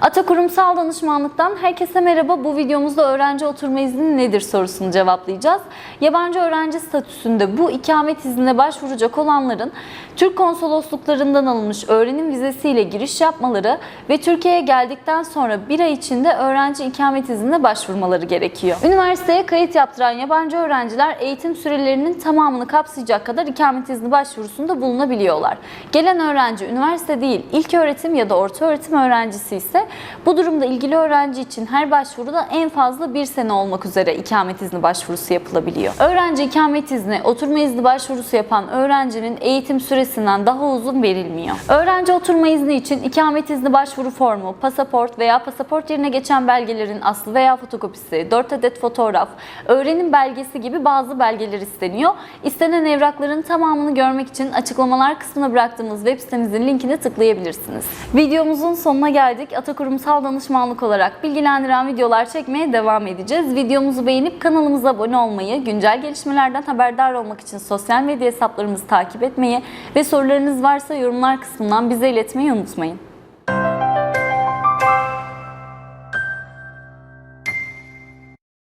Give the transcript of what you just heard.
Ata Kurumsal Danışmanlık'tan herkese merhaba. Bu videomuzda öğrenci oturma izni nedir sorusunu cevaplayacağız. Yabancı öğrenci statüsünde bu ikamet iznine başvuracak olanların Türk konsolosluklarından alınmış öğrenim vizesiyle giriş yapmaları ve Türkiye'ye geldikten sonra bir ay içinde öğrenci ikamet iznine başvurmaları gerekiyor. Üniversiteye kayıt yaptıran yabancı öğrenciler eğitim sürelerinin tamamını kapsayacak kadar ikamet izni başvurusunda bulunabiliyorlar. Gelen öğrenci üniversite değil, ilk öğretim ya da orta öğretim öğrencisi ise bu durumda ilgili öğrenci için her başvuruda en fazla bir sene olmak üzere ikamet izni başvurusu yapılabiliyor. Öğrenci ikamet izni, oturma izni başvurusu yapan öğrencinin eğitim süresinden daha uzun verilmiyor. Öğrenci oturma izni için ikamet izni başvuru formu, pasaport veya pasaport yerine geçen belgelerin aslı veya fotokopisi, 4 adet fotoğraf, öğrenim belgesi gibi bazı belgeler isteniyor. İstenen evrakların tamamını görmek için açıklamalar kısmına bıraktığımız web sitemizin linkine tıklayabilirsiniz. Videomuzun sonuna geldik. Ata Kurumsal Danışmanlık olarak bilgilendiren videolar çekmeye devam edeceğiz. Videomuzu beğenip kanalımıza abone olmayı, güncel gelişmelerden haberdar olmak için sosyal medya hesaplarımızı takip etmeyi ve sorularınız varsa yorumlar kısmından bize iletmeyi unutmayın.